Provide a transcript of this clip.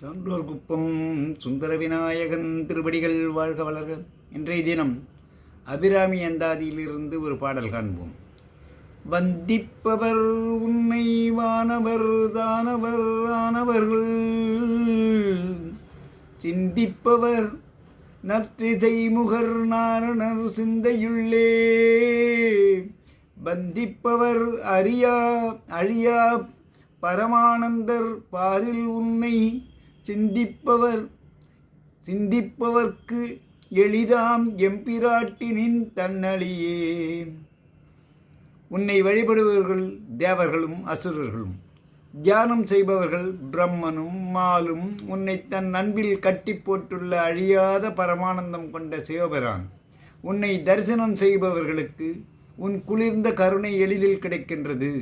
சான்றோர் குப்பம் சுந்தர விநாயகன் திருவடிகள் வாழ்க வளர்க. இன்றைய தினம் அபிராமி அந்தாதியிலிருந்து ஒரு பாடல் காண்போம். வந்திப்பவர் உண்மை வானவர் தானவர் ஆனவர்கள். சிந்திப்பவர் நற்றிதை முகர் நாரணர் சிந்தையுள்ளே. வந்திப்பவர் அறியா அழியா பரமானந்தர் பாரில் உண்மை சிந்திப்பவர் சிந்திப்பவர்க்கு எளிதாம் எம்பிராட்டினின் தன்னழியே உன்னை வழிபடுபவர்கள் தேவர்களும் அசுரர்களும். தியானம் செய்பவர்கள் பிரம்மனும் மாலும் உன்னை தன் அன்பில் கட்டி போட்டுள்ள அழியாத பரமானந்தம் கொண்ட சிவபிரான் உன்னை தரிசனம் செய்பவர்களுக்கு உன் குளிர்ந்த கருணை எளிதில் கிடைக்கின்றது.